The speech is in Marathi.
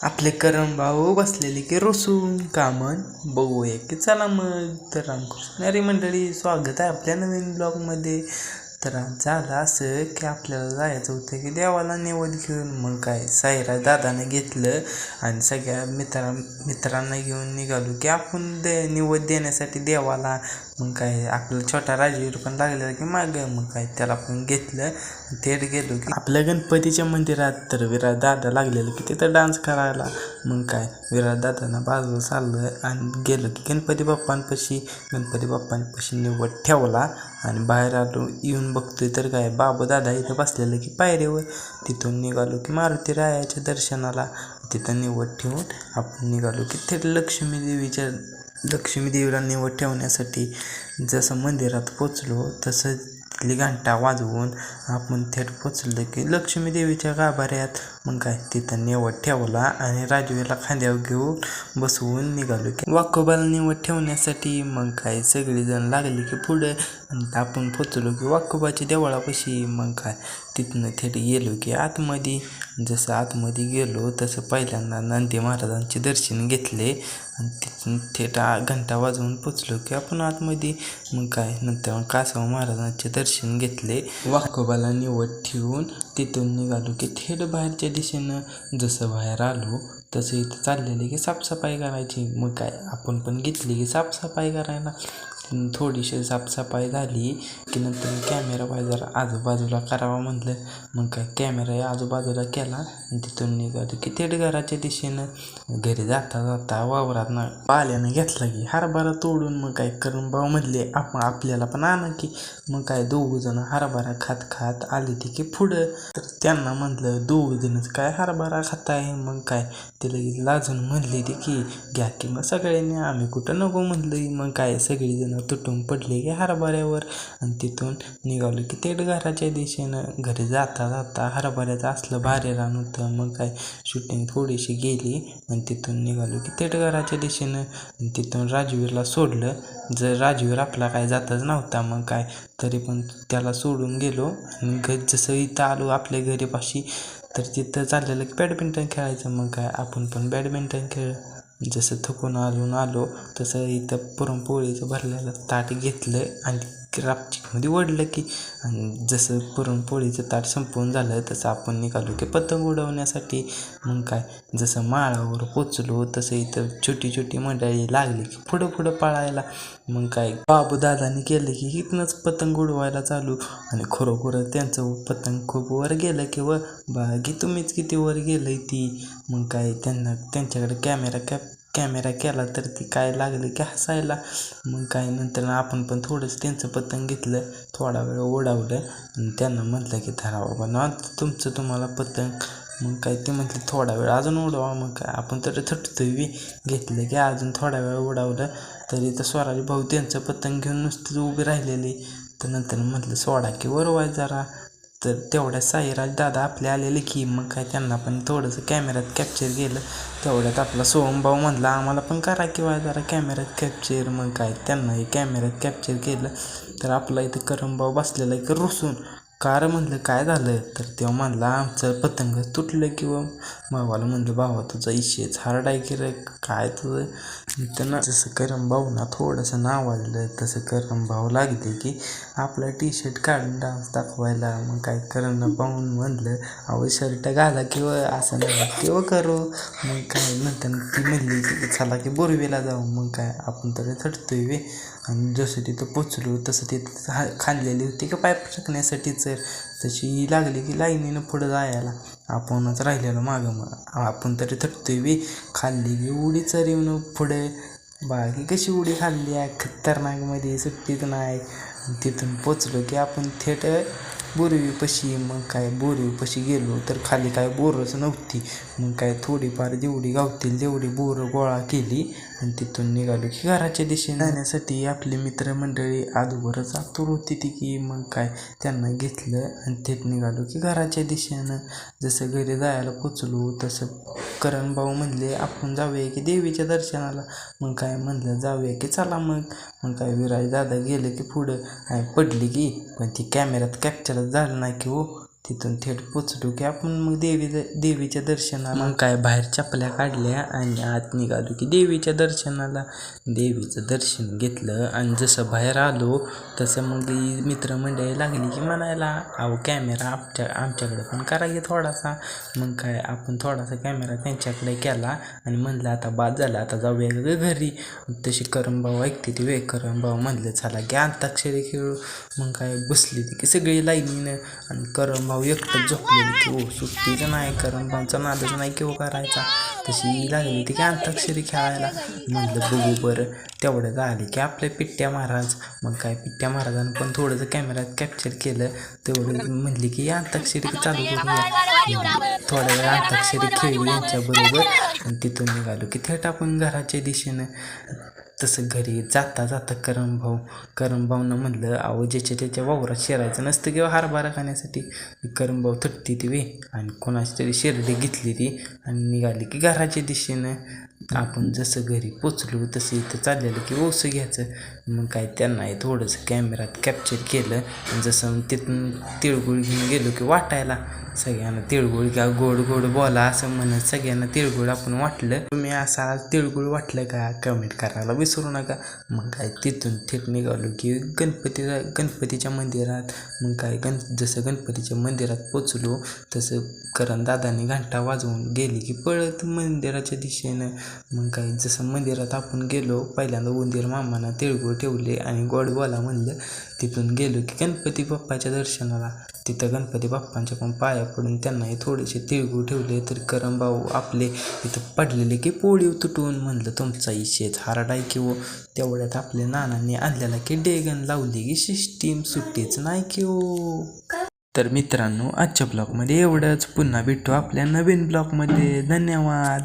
आपले करण भाऊ बसलेले की रोसून कामन. बघूया की चला मग. तर रामकृष्ण अरे मंडळी स्वागत आहे आपल्या नवीन ब्लॉगमध्ये. तर झालं असं की आपल्याला जायचं होतं की देवाला निवड घेऊन. मग काय सायरा दादानं घेतलं आणि सगळ्या मित्रा मित्रांना घेऊन निघालो की आपण दे निवड देण्यासाठी देवाला मग काय आपला छोटा राजवीर पण लागलेला की मागं मग काय त्याला पण घेतलं थेट गेलो की आपल्या गणपतीच्या मंदिरात तर विराज दादा लागलेलं की तिथं डान्स करायला. मग काय विराज दादांना बाजूला चाललं आणि गेलो की गणपती बाप्पांपाशी गणपती बाप्पांपाशी निवड ठेवला आणि बाहेर आलो येऊन बघतोय तर काय बाबू दादा इथं बसलेलं की पायरीवर. तिथून निघालो की मारुती रायाच्या दर्शनाला. तिथं निवड ठेवून आपण निघालो की थेट लक्ष्मी देवीच्या लक्ष्मी देवीला निवड ठेवण्यासाठी जसं मंदिरात पोचलो तसं तिथली घंटा वाजवून आपण थेट पोचलं की लक्ष्मी देवीच्या गाभाऱ्यात मग काय तिथं निवड ठेवला आणि राजवीला खांद्यावर घेऊन बसवून निघालो की वाकोबाला निवड ठेवण्यासाठी. मग काय सगळेजण लागले की पुढं आणि आपण पोचलो की वाकोबाच्या देवळापाशी. मग काय तिथनं थेट गेलो की आतमध्ये. जसं आतमध्ये गेलो तसं पहिल्यांदा नंदी महाराजांचे दर्शन घेतले आणि तिथून थेट घंटा वाजवून पोचलो की आपण आतमध्ये. मग काय नंतर मग कासव महाराजांचे दर्शन घेतले. वाकोबाला निवड ठेवून तिथून निघालो की थेट बाहेरच्या दिशेनं जसं बाहेर आलो तसं इथं चाललेले की साफसफाई करायची. मग काय आपण पण घेतली की साफसफाई करायला. थोडीशी साफसफाई झाली की नंतर कॅमेरा पाहिजे आजूबाजूला करावा म्हटलं. मग काय कॅमेरा आजूबाजूला केला आणि तिथून निघालो. की थेट घराच्या दिशेनं घरी जाता जाता वावरात ना पाल्यानं घेतला की हरभरा तोडून मग काय करून भाऊ म्हणले आपण आपल्याला पण आणा की. मग काय दोघं जण हरभरा खात खात आले ते की पुढं. तर त्यांना म्हटलं दोघं जणच काय हरभरा खाताय? मग काय ते लगेच लाजून म्हणले ते की घ्या की मग सगळ्यांनी आम्ही कुठं नको? म्हणलं. मग काय सगळीजण तुटून पडली की हरभऱ्यावर. आणि तिथून निघालो की थेट घराच्या दिशेनं. घरी जाता जाता हरभऱ्याचं असलं भारी रान होतं. मग काय शूटिंग थोडीशी गेली आणि तिथून निघालो की थेट घराच्या दिशेनं. आणि तिथून राजवीरला सोडलं. जर राजवीर आपला काय जाताच नव्हता मग काय तरी पण त्याला सोडून गेलो. आणि घ जसं इथं आलो आपल्या घरीपाशी तर तिथं चाललेलं की बॅडमिंटन खेळायचं. मग काय आपण पण बॅडमिंटन खेळ जसं थकून आलून आलो तसं इथं पुरणपोळीचं भरलेलं ताट घेतलं आणि रापचिकमध्ये ओढलं की आणि जसं पुरणपोळीचं ताट संपवून झालं तसं आपण निघालो की पतंग उडवण्यासाठी मग काय जसं माळावर पोचलो तसं इथं छोटी छोटी मंडळी लागली की पुढं पुढं पळायला. मग काय बाबू दादाने केलं की इथनंच पतंग उडवायला चालू. आणि खरोखर त्यांचं पतंग खूप वर गेलं की व बागी तुम्हीच किती वर गेलं ती. मग काय त्यांना त्यांच्याकडे कॅमेरा कॅप कॅमेरा केला तर ती काय लागली की हसायला. मग काय नंतर आपण पण थोडंसं त्यांचं पतंग घेतलं थोडा वेळ ओढावलं. आणि त्यांना म्हटलं की धरा बाबा ना तुमचं तुम्हाला पतंग मग काय ते म्हटलं थोडा वेळ अजून उडवा मग काय आपण तर थटतोय बी. घेतलं की अजून थोडा वेळ उडावलं तरी तर स्वराज भाऊ त्यांचं पतंग घेऊन नुसतं उभी राहिलेली. तर नंतर म्हटलं सोडा की वरवाय जरा. तर तेवढ्या साईराज दादा आपले आलेले की मग काय त्यांना पण थोडंसं कॅमेऱ्यात कॅप्चर केलं. तेवढ्यात आपला सोहमभाऊ म्हणला आम्हाला पण करा किंवा जरा कॅमेऱ्यात कॅप्चर मग काय त्यांनाही कॅमेऱ्यात कॅप्चर केलं. तर आपला इथं करमभाऊ बसलेला आहे रुसून. कार म्हणलं काय झालं? तर तेव्हा म्हणला आमचं पतंग तुटलं किंवा भावाला म्हणलं भावा तुझा इशेच हार्ड आहे की रे? काय तुझं? त्यांना जसं करम भाऊना थोडंसं नाव आलेलं तसं करम भाऊ लागले की आपला टी शर्ट काढून डान्स दाखवायला. मग काय करणं पाहून म्हणलं अहो शर्ट घाला किंवा असं नाही किंवा करू. मग काय म्हणताना ती म्हणली की चला की बोरवेला जाऊ. मग काय आपण तर थटतोय वे आणि जसं तिथं पोचलो तसं तिथं हा खाल्लेली होती का पाईप टाकण्यासाठीच तशी लागली की लाईनीनं पुढं जायला. आपणच राहिलेलो मागं मग. आपण तरी थटतोय बी. खाल्ली की उडी चर येऊन पुढे. बाकी कशी उडी खाल्ली? आहे खतरनाकमध्ये सुट्टीत नाही. तिथून पोचलो की आपण थेट बोरवीपाशी मग काय बोरवीपाशी गेलो तर खाली काय बोरच नव्हती. मग काय थोडीफार जेवढी गावतील तेवढी बोरं गोळा केली आणि तिथून निघालो की घराच्या दिशेने. जाण्यासाठी आपली मित्रमंडळी अगोदरच आतुर होती ती की मग काय त्यांना घेतलं आणि थेट निघालो की घराच्या दिशेनं. जसं घरी जायला पोचलो तसं करण भाऊ म्हणले आपण जाऊया की देवीच्या दर्शनाला. मग काय म्हणलं जाऊया की चला मग. मग काय विराज दादा गेले की पुढं. पडली की पण ती कॅमेऱ्यात कॅप्चर झालं नाही की हो. तिथून थेट पोचलो की आपण मग देवी देवीच्या दर्शनाला मग काय बाहेर चपल्या काढल्या आणि आत निघालो की देवीच्या दर्शनाला. देवीचं दर्शन घेतलं आणि जसं बाहेर आलो तसं मग ती मित्रमंडळी लागली की म्हणायला अहो कॅमेरा आमच्या आमच्याकडे पण करा की थोडासा. मग काय आपण थोडासा कॅमेरा त्यांच्याकडे केला आणि म्हणलं आता बाद झाला आता जाऊया वेगळं घरी. तशी करमभाऊ ऐकते ती वे करमभाऊ म्हणलं चला की अंताक्षरी खेळू. मग काय बसली ती की सगळी लाईनीनं आणि करमभाऊ एकटंच झोपलेली की हो सुट्टीचं नाही कारण करमभाऊचा नादच नाही किंवा करायचा तशी लागली ती की अंताक्षरी खेळायला. म्हणलं बघू बरं. तेवढं झाली की आपले पिट्ट्या महाराज. मग काय पिट्ट्या महाराजानं पण थोडंसं कॅमेऱ्यात कॅप्चर केलं. तेवढं म्हणली की अंताक्षरी चालू करूया. थोड्या वेळ अंताक्षरी खेळली यांच्याबरोबर. आणि तिथून निघालो की थेट आपण घराच्या दिशेनं तसं घरी जाता जाता करमभाऊ करमभाऊनं म्हणलं अहो ज्याच्या त्याच्या वावरात शिरायचं नसतं किंवा हरभरा खाण्यासाठी. करमभाऊ थटती ती वे आणि कोणाची तरी शिरडी घेतली ती आणि निघाली की घराच्या दिशेनं. आपण जसं घरी पोचलो तसं इथं चाललेलं की ओसं घ्यायचं. मग काय त्यांना हे थोडंसं कॅमेरात कॅप्चर केलं. जसं तिथून तिळगुळ घेऊन गेलो की वाटायला. सगळ्यांना तिळगुळ घ्या गोड गोड बोला असं म्हणत सगळ्यांना तिळगुळ आपण वाटलं. तुम्ही असा तिळगुळ वाटलं का? कमेंट करायला विसरू नका. मग काय तिथून थेट निघालो की गणपतीला गणपतीच्या मंदिरात. मग काय गण जसं गणपतीच्या मंदिरात पोचलो तसं करण दादाने घंटा वाजवून गेली की पळत मंदिराच्या दिशेनं. मग काय जसं मंदिरात आपण गेलो पहिल्यांदा उंदीर मामानं तिळगुळ ठेवले आणि गोड बोला म्हणलं. तिथून गेलो की गणपती बाप्पाच्या दर्शनाला. तिथं गणपती बाप्पांच्या पण पाया पडून त्यांनाही थोडेसे तिळगुळ ठेवले. तर करम भाऊ आपले इथं पडलेले की पोळी तुटून म्हणलं तुमचा इशेत हारडाय किंवा हो? तेवढ्यात आपल्या नानांनी आणलेला की डेगन लावली की सिस्टीम सुट्टीच नाही की ओ तर मित्रांनो आजच्या ब्लॉगमध्ये एवढंच. पुन्हा भेटू आपल्या नवीन ब्लॉगमध्ये. धन्यवाद.